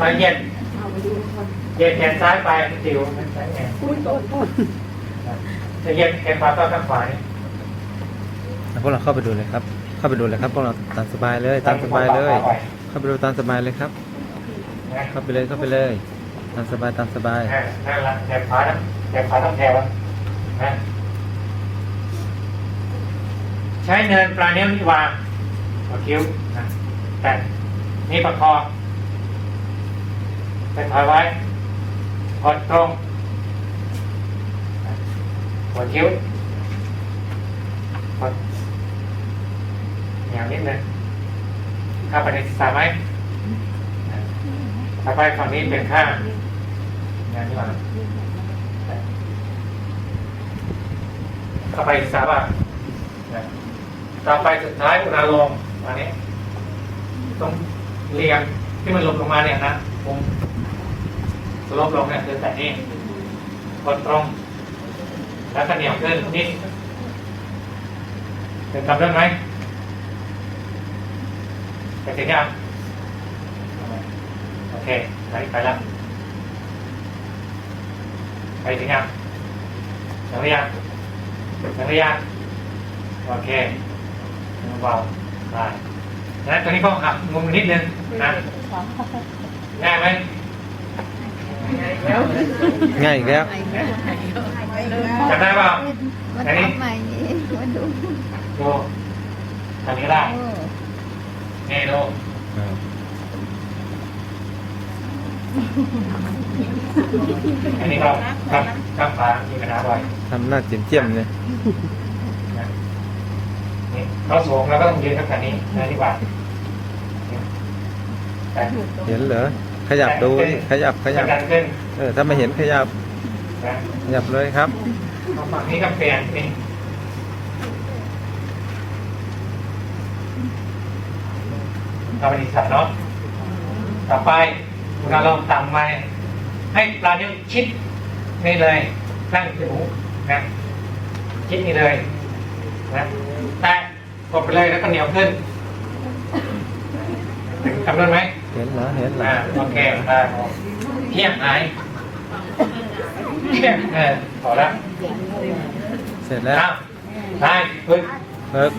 มาเหยียดเหยียดแขนซ้ายไปจิ๋วมันใช้แขนจะเหยียดแขนขวาต่อข้างขวานี่พวกเราเข้าไปดูเลยครับ เข้าไปดูเลยครับพวกเราตามสบายเลยตามสบายเลย เข้าไปดูตามสบายเลยครับนะเข้าไปเลยเข้าไปเลยตามสบายตามสบายอ่านั่นละแขนขวานะแขนขวาต้องแถวนะใช้เนินปลายนิ้วนี่วางหัวคิ้วนะแต่นี่ประคอง เป็นถอยไว้กดตรงหัวคิ้วกดอย่างนิดนึงเข้าไปในศีรษะไหมต่อไปฝั่งนี้เป็นข้างอย่างนี้วางเข้าไปศีรษะบ้างต่อไปสุดท้ายอุณาลมอันนี้ตรงเรียงที่มันลบลงมาเนี่ยนะผม สลบลงเนี่ยคือแต่นี้กดตรง แล้วก็เหนียวขึ้นนิดเป็นทำได้ไหมไปถึงยังโอเคไปไปแล้วไปถึงยังถึงหรือยังถึงหรือยังโอเคเบาๆได้นะตอนนี้ก็หักมุมนิดนึงนะง่ายไหม ง่ายอีกแล้วจำได้เปล่ามาอันนี้ทำใหม่นี่มาดูดูทำนี้ก็ได้โอ้นี่ดูอ่าอันนี้ก็ครับครับฟ้ามีปัญหาบ่อยทำหน้าเจียมเจียมๆเลยนะนี่เขาสูงแล้วก็ต้องยืนทักษะนี้นะดีกว่าแต่เห็นเหรอ ขยับดูดิขยับขยับ ดันขึ้นเออ ถ้าไม่เห็นขยับ นะขยับเลยครับ เอาฝั่งนี้ก็เปลี่ยนนี่เราไปดีสัตว์เนาะต่อไปเราลองต่ำไปให้ปลายนิ้วชิดนี่เลยตั้งถึงหูนะชิดนี่เลยนะแตะกดไปเลยแล้วก็เหนียวขึ้นถึงจำได้ไหม เห็นเหรอเห็นเหรออ่าโอเคอ่าเทียบหายเทียบเออพอแล้วเสร็จแล้วอ้าวได้ปึ๊บเพิก